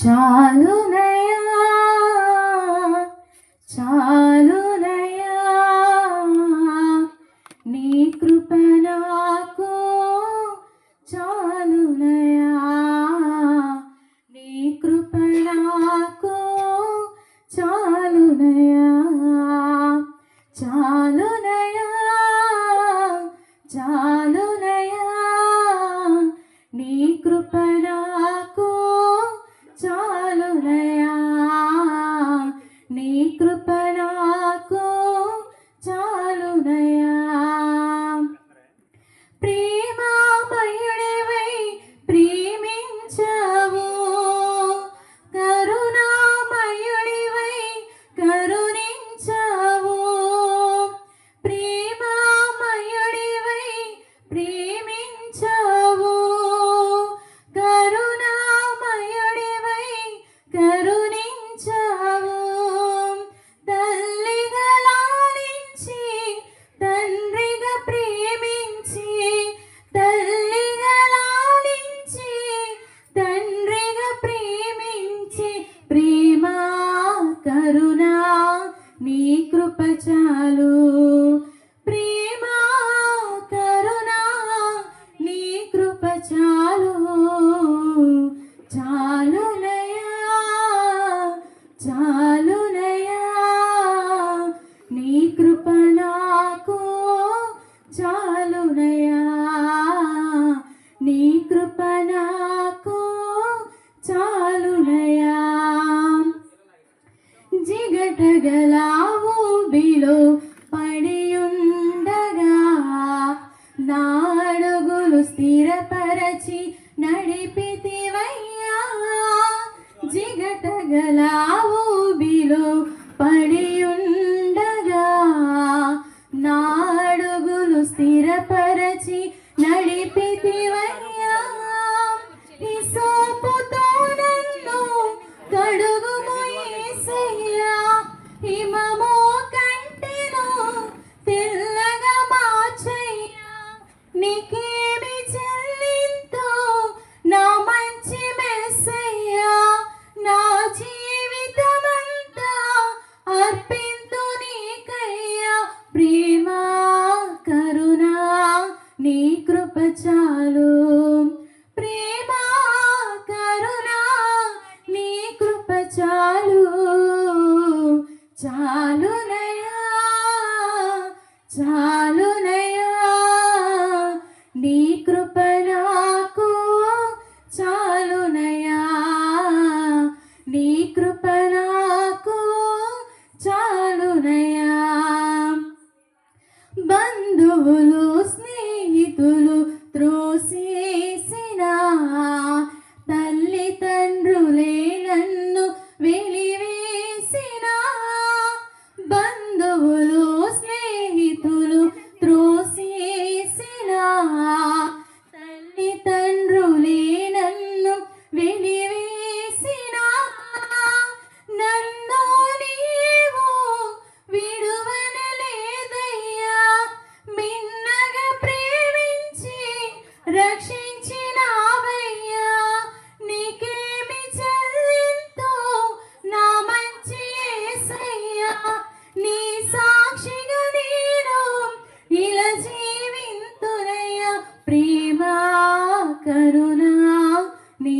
చాలునయా చాలునయా నీ కృప నాకు చాలునయా నీ కృప నాకు చాలునయా? నీ కృప నాకు చాలునయా? జిగటగలావు బిలో పడియుండగా నాడుగులు స్థిరపరచి నడిపితివయ్యా. జిగటగలావు పడియుండగా నాడుగులు స్థిరపరచి నడిపితివయ్యా. ఈ సోపుతో నన్ను కడుగుము యేసయ్యా హిమము తెల్లగా మార్చయ్యా. నీకేమి చాలునయా చాలునయా నీ కృప నాకు చాలునయా నీ కృప నాకు చాలునయా బంధువులు స్నేహితులు త్రోసి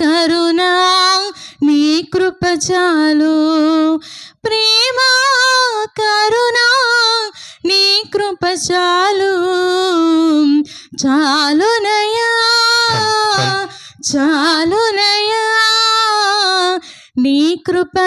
కరుణ నీ కృప చాలు. ప్రేమ కరుణ నీ కృప చాలు. చాలునయా చాలునయా నీ కృప